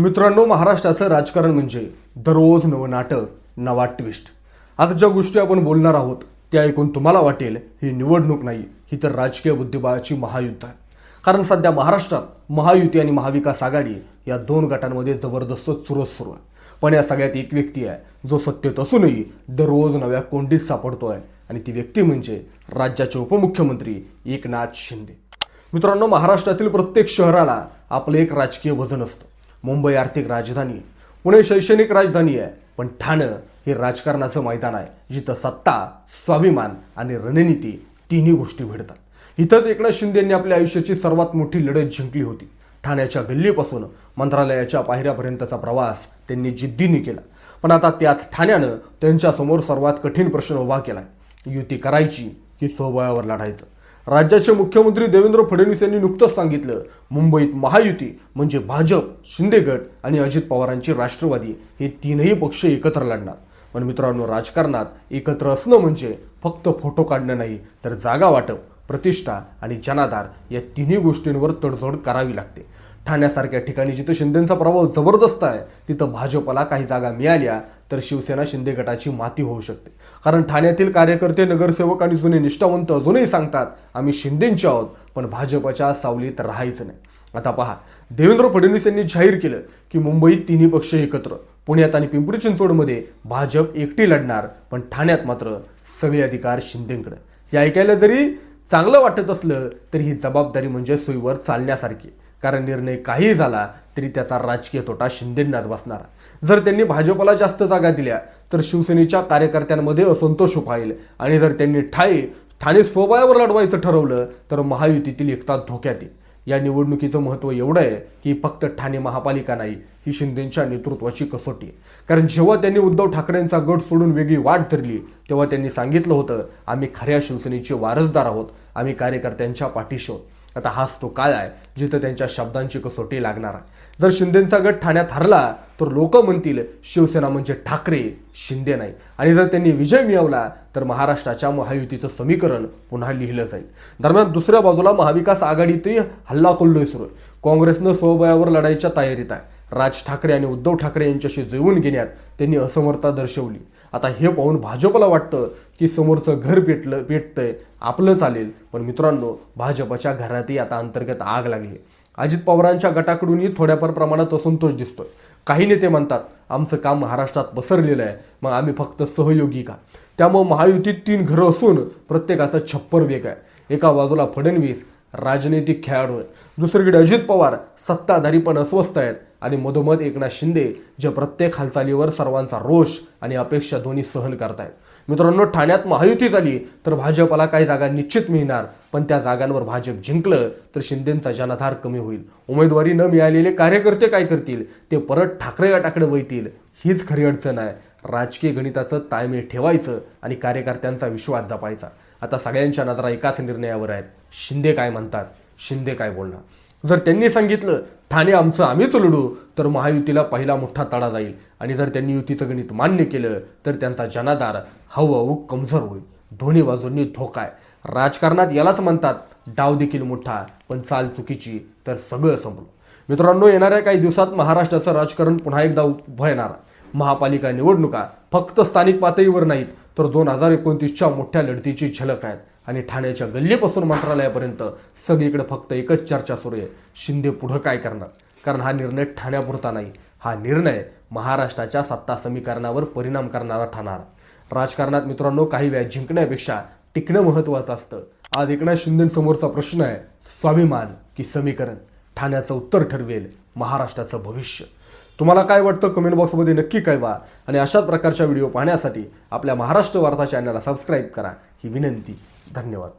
मित्रांनो महाराष्ट्राचं राजकारण म्हणजे दररोज नवं नाटक नवा ट्विस्ट आता ज्या गोष्टी आपण बोलणार आहोत त्या ऐकून तुम्हाला वाटेल ही निवडणूक नाही ही तर राजकीय बुद्धिबळाची महायुद्ध आहे. कारण सध्या महाराष्ट्रात महायुती आणि महाविकास आघाडी या दोन गटांमध्ये जबरदस्त चुरस सुरू आहे. पण या सगळ्यात एक व्यक्ती आहे जो सत्तेत असूनही दररोज नव्या कोंडीत सापडतो आहे आणि ती व्यक्ती म्हणजे राज्याचे उपमुख्यमंत्री एकनाथ शिंदे. मित्रांनो महाराष्ट्रातील प्रत्येक शहराला आपलं एक राजकीय वजन असतं. मुंबई आर्थिक राजधानी आहे. पुणे शैक्षणिक राजधानी आहे. पण ठाणं हे राजकारणाचं मैदान आहे जिथं सत्ता स्वाभिमान आणि रणनीती तिन्ही गोष्टी भिडतात. इथंच एकनाथ शिंदे यांनी आपल्या आयुष्याची सर्वात मोठी लढत जिंकली होती. ठाण्याच्या गल्लीपासून मंत्रालयाच्या पायऱ्यापर्यंतचा प्रवास त्यांनी जिद्दीने केला. पण आता त्याच ठाण्यानं त्यांच्यासमोर सर्वात कठीण प्रश्न उभा केला युती करायची की स्वबळावर लढायचं? राज्याचे मुख्यमंत्री देवेंद्र फडणवीस यांनी नुकतंच सांगितलं मुंबईत महायुती म्हणजे भाजप शिंदे गट आणि अजित पवारांची राष्ट्रवादी हे तीनही पक्ष एकत्र लढणार. पण मित्रांनो राजकारणात एकत्र असणं म्हणजे फक्त फोटो काढणं नाही तर जागा वाटप प्रतिष्ठा आणि जनाधार या तिन्ही गोष्टींवर तडजोड करावी लागते. ठाण्यासारख्या ठिकाणी जिथं शिंदेचा प्रभाव जबरदस्त आहे तिथं भाजपला काही जागा मिळाल्या तर शिवसेना शिंदे गटाची माती होऊ शकते. कारण ठाण्यातील कार्यकर्ते नगरसेवक आणि जुने निष्ठावंत अजूनही सांगतात आम्ही शिंदेंचे आहोत पण भाजपच्या सावलीत राहायचं नाही. आता पहा देवेंद्र फडणवीस यांनी जाहीर केलं की मुंबईत तिन्ही पक्ष एकत्र. पुण्यात आणि पिंपरी चिंचवडमध्ये भाजप एकटी लढणार पण ठाण्यात मात्र सगळे अधिकार शिंदेकडे. हे ऐकायला जरी चांगलं वाटत असलं तरी ही जबाबदारी म्हणजे सोयीवर चालण्यासारखी. कारण निर्णय काही झाला तरी त्याचा राजकीय तोटा शिंदेंनाच बसणार. जर त्यांनी भाजपला जास्त जागा दिल्या तर शिवसेनेच्या कार्यकर्त्यांमध्ये असंतोष उभाईल आणि जर त्यांनी ठाई ठाणे स्वबळावर लढवायचं ठरवलं तर महायुतीतील एकता धोक्यात येईल. या निवडणुकीचं महत्त्व एवढं आहे की फक्त ठाणे महापालिका नाही ही शिंदेच्या नेतृत्वाची कसोटी आहे. कारण जेव्हा त्यांनी उद्धव ठाकरेंचा गट सोडून वेगळी वाट धरली तेव्हा त्यांनी सांगितलं होतं आम्ही खऱ्या शिवसेनेचे वारसदार आहोत आम्ही कार्यकर्त्यांच्या पाठीशी आहोत. आता हाच तो काळ आहे जिथं त्यांच्या शब्दांची कसोटी लागणार आहे. जर शिंदेचा गट ठाण्यात हरला तर लोक म्हणतील शिवसेना म्हणजे ठाकरे शिंदे नाही. आणि जर त्यांनी विजय मिळवला तर महाराष्ट्राच्या महायुतीचं समीकरण पुन्हा लिहिलं जाईल. दरम्यान दुसऱ्या बाजूला महाविकास आघाडीतही हल्लाकोल्लोय सुरू. आहे काँग्रेसनं स्वबळावर लढाईच्या तयारीत आहे. राज ठाकरे आणि उद्धव ठाकरे यांच्याशी जुळवून घेण्यात त्यांनी असमर्थता दर्शवली. आता हे पाहून भाजपला वाटतं की समोरचं घर पेटलं पेटतंय आपलं चालेल. पण मित्रांनो भाजपच्या घरातही आता अंतर्गत आग लागली. अजित पवारांच्या गटाकडूनही थोड्याफार प्रमाणात असंतोष दिसतोय. काही नेते म्हणतात आमचं काम महाराष्ट्रात पसरलेलं आहे. मग आम्ही फक्त सहयोगी का? त्यामुळे महायुतीत तीन घरं असून प्रत्येकाचा छप्पर वेग आहे. एका बाजूला फडणवीस राजनैतिक खेळाडू आहेत. दुसरीकडे अजित पवार सत्ताधारी पण अस्वस्थ आहेत. आणि मधोमध एकनाथ शिंदे जे प्रत्येक हालचालीवर सर्वांचा रोष आणि अपेक्षा दोन्ही सहन करतायत. मित्रांनो ठाण्यात महायुती झाली तर भाजपला काही जागा निश्चित मिळणार पण त्या जागांवर भाजप जिंकलं तर शिंदेंचा जनाधार कमी होईल. उमेदवारी न मिळालेले कार्यकर्ते काय करतील? ते परत ठाकरे गटाकडे वळतील. हीच खरी अडचण आहे. राजकीय गणिताचं ताळमेळ ठेवायचं आणि कार्यकर्त्यांचा विश्वास जपायचा. आता सगळ्यांच्या नजरा एकाच निर्णयावर आहेत. शिंदे काय म्हणतात? शिंदे काय बोलणार? जर त्यांनी सांगितलं ठाणे आमचं आम्हीच लढू तर महायुतीला पहिला मोठा तडा जाईल. आणि जर त्यांनी युतीचं गणित मान्य केलं तर त्यांचा जनाधार हळूहळू कमजोर होईल. दोन्ही बाजूंनी धोका आहे. राजकारणात यालाच म्हणतात डाव देखील मोठा पण चाल चुकीची तर सगळं संपलं. मित्रांनो येणाऱ्या काही दिवसात महाराष्ट्राचं राजकारण पुन्हा एकदा उभं येणार. महापालिका निवडणुका फक्त स्थानिक पातळीवर नाहीत तर दोन हजार एकोणतीसच्या मोठ्या लढतीची झलक आहेत. आणि ठाण्याच्या गल्लीपासून मंत्रालयापर्यंत सगळीकडे फक्त एकच चर्चा सुरू आहे. शिंदे पुढं काय करणार? कारण हा निर्णय ठाण्यापुरता नाही. हा निर्णय महाराष्ट्राच्या सत्ता समीकरणावर परिणाम करणारा ठरणार. राजकारणात मित्रांनो काही वेळा जिंकण्यापेक्षा टिकणं महत्त्वाचं असतं. आज एकनाथ शिंदेसमोरचा प्रश्न आहे स्वाभिमान की समीकरण? ठाण्याचं उत्तर ठरवेल महाराष्ट्राचं भविष्य. तुम्हाला काय वाटतं? कमेंट बॉक्समध्ये नक्की कळवा. आणि अशाच प्रकारच्या व्हिडिओ पाहण्यासाठी आपल्या महाराष्ट्र वार्ता चॅनलला सबस्क्राईब करा. ही विनंती. धन्यवाद.